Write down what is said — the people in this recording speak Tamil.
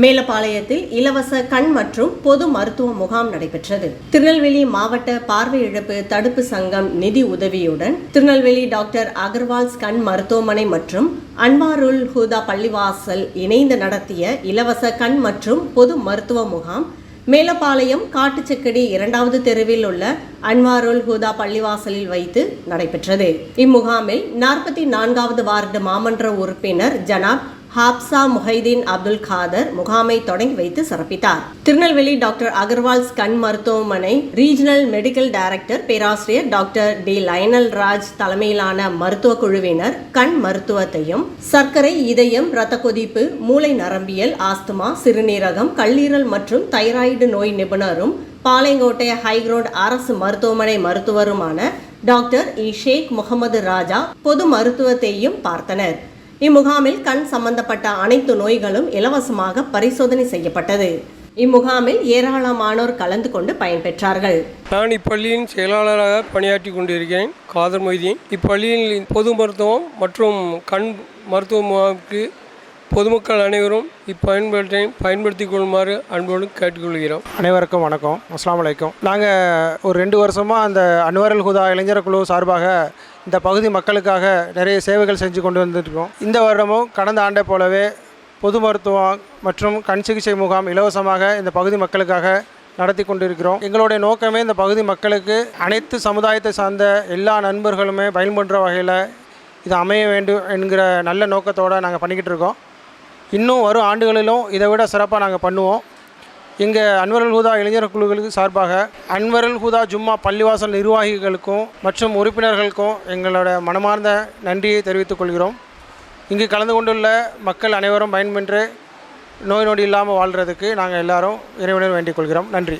மேலப்பாளையத்தில் இலவச கண் மற்றும் பொது மருத்துவ முகாம் நடைபெற்றது. திருநெல்வேலி மாவட்ட பார்வை இழப்பு தடுப்பு சங்கம் நிதி உதவியுடன் திருநெல்வேலி டாக்டர் அகர்வால்ஸ் கண் மருத்துவமனை மற்றும் அன்வாருல் ஹுதா பள்ளிவாசல் இணைந்து நடத்திய இலவச கண் மற்றும் பொது மருத்துவ முகாம் மேலப்பாளையம் காட்டுச்செக்கடி இரண்டாவது தெருவில் உள்ள அன்வாருல் ஹுதா பள்ளிவாசலில் வைத்து நடைபெற்றது. இம்முகாமில் நாற்பத்தி நான்காவது வார்டு மாமன்ற உறுப்பினர் ஜனாப் ஹாப்சா முஹைதீன் அப்துல் காதர் முகாமை தொடங்கி வைத்து சிறப்பித்தார். திருநெல்வேலி டாக்டர் அகர்வால்ஸ் கண் மருத்துவமனை ரீஜனல் மெடிக்கல் டைரக்டர் பேராசிரியர் டாக்டர் டி. லயனல் ராஜ் தலைமையிலான மருத்துவ குழுவினர் கண் மருத்துவத்தையும் சர்க்கரை இதயம் இரத்த கொதிப்பு மூளை நரம்பியல் ஆஸ்துமா சிறுநீரகம் கல்லீரல் மற்றும் தைராய்டு நோய் நிபுணரும் பாளையங்கோட்டை ஹைக்ரோட் அரசு மருத்துவமனை மருத்துவருமான டாக்டர் இ. ஷேக் முகமது ராஜா பொது மருத்துவத்தையும் பார்த்தனர். இம்முகாமில் கண் சம்பந்தப்பட்ட அனைத்து நோய்களும் இலவசமாக பரிசோதனை செய்யப்பட்டது. இம்முகாமில் ஏராளமானோர் கலந்து கொண்டு பயன்பெற்றார்கள். நான் இப்பள்ளியின் செயலாளராக பணியாற்றி கொண்டிருக்கிறேன் காதர் மொய்தீன். இப்பள்ளியில் பொது மருத்துவம் மற்றும் கண் மருத்துவ முகாமுக்கு பொதுமக்கள் அனைவரும் இப்பயன்பாட்டை பயன்படுத்திக் கொள்ளுமாறு அன்போடு கேட்டுக்கொள்கிறோம். அனைவருக்கும் வணக்கம். அஸ்ஸலாமு அலைக்கும். நாங்கள் ஒரு ரெண்டு வருஷமாக அந்த அன்வரல் ஹுதா இளைஞர் குழு சார்பாக இந்த பகுதி மக்களுக்காக நிறைய சேவைகள் செஞ்சு கொண்டு வந்துருக்கோம். இந்த வருடமும் கடந்த ஆண்டை போலவே பொது மருத்துவம் மற்றும் கண் சிகிச்சை முகாம் இலவசமாக இந்த பகுதி மக்களுக்காக நடத்தி கொண்டிருக்கிறோம். எங்களுடைய நோக்கமே இந்த பகுதி மக்களுக்கு அனைத்து சமுதாயத்தை சார்ந்த எல்லா நண்பர்களுமே பயன்படுற வகையில் இது அமைய வேண்டும் என்கிற நல்ல நோக்கத்தோடு நாங்கள் பண்ணிக்கிட்டு இருக்கோம். இன்னும் வரும் ஆண்டுகளிலும் இதை விட சிறப்பாக நாங்கள் பண்ணுவோம். இங்கே அன்வரல் ஹூதா இளைஞர் குழுக்களுக்கு சார்பாக அன்வரல் ஹூதா ஜும்மா பள்ளிவாசல் நிர்வாகிகளுக்கும் மற்றும் உறுப்பினர்களுக்கும் எங்களோட மனமார்ந்த நன்றியை தெரிவித்துக் கொள்கிறோம். இங்கு கலந்து கொண்டுள்ள மக்கள் அனைவரும் பயன்பெற்று நோய் நொடி இல்லாமல் வாழ்கிறதுக்கு நாங்கள் எல்லாரும் இறைவனர் வேண்டிக் கொள்கிறோம். நன்றி.